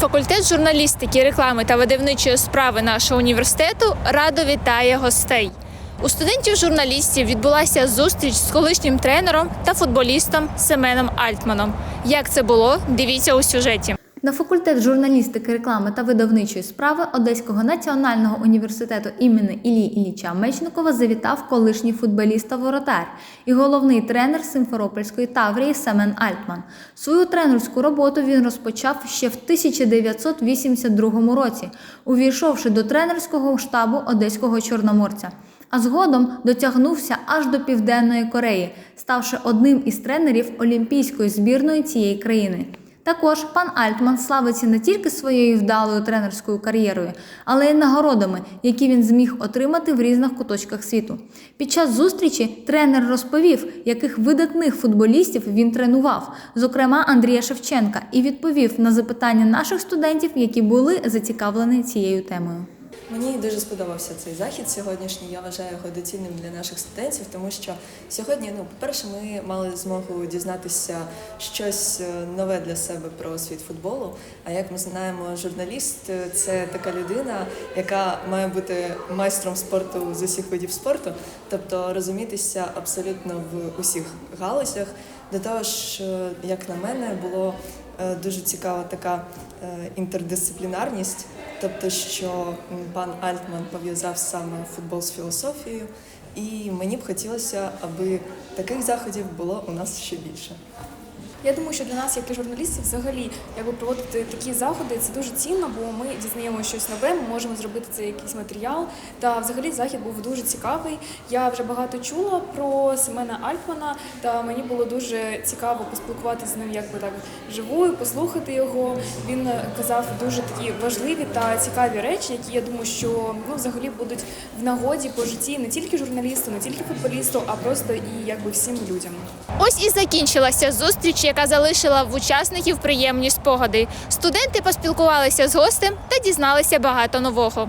Факультет журналістики, реклами та видавничої справи нашого університету радо вітає гостей. У студентів-журналістів відбулася зустріч з колишнім тренером та футболістом Семеном Альтманом. Як це було? Дивіться у сюжеті. На факультет журналістики, реклами та видавничої справи Одеського національного університету імені Іллі Ілліча Мечникова завітав колишній футболіст та воротар і головний тренер Симферопольської Таврії Семен Альтман. Свою тренерську роботу він розпочав ще в 1982 році, увійшовши до тренерського штабу Одеського Чорноморця. А згодом дотягнувся аж до Південної Кореї, ставши одним із тренерів олімпійської збірної цієї країни. Також пан Альтман славиться не тільки своєю вдалою тренерською кар'єрою, але й нагородами, які він зміг отримати в різних куточках світу. Під час зустрічі тренер розповів, яких видатних футболістів він тренував, зокрема Андрія Шевченка, і відповів на запитання наших студентів, які були зацікавлені цією темою. Мені дуже сподобався цей захід сьогоднішній. Я вважаю його доцільним для наших студентів, тому що сьогодні, ну, по-перше, ми мали змогу дізнатися щось е, нове для себе про світ футболу. А як ми знаємо, журналіст е, це така людина, яка має бути майстром спорту з усіх видів спорту, тобто розумітися абсолютно в усіх галузях. До того ж, е, як на мене, було дуже цікава така інтердисциплінарність, тобто, що пан Альтман пов'язав саме футбол з філософією, і мені б хотілося, аби таких заходів було у нас ще більше. Я думаю, що для нас, як і журналістів, взагалі, якби проводити такі заходи, це дуже цінно, бо ми дізнаємося щось нове, ми можемо зробити це якийсь матеріал. Та взагалі захід був дуже цікавий. Я вже багато чула про Семена Альтмана, та мені було дуже цікаво поспілкуватися з ним, якби так живою, послухати його. Він казав дуже такі важливі та цікаві речі, які я думаю, що ну взагалі будуть в нагоді по житті не тільки журналісту, не тільки футболісту, а просто і якби всім людям. Ось і закінчилася зустріч, яка залишила в учасників приємні спогади. Студенти поспілкувалися з гостем та дізналися багато нового.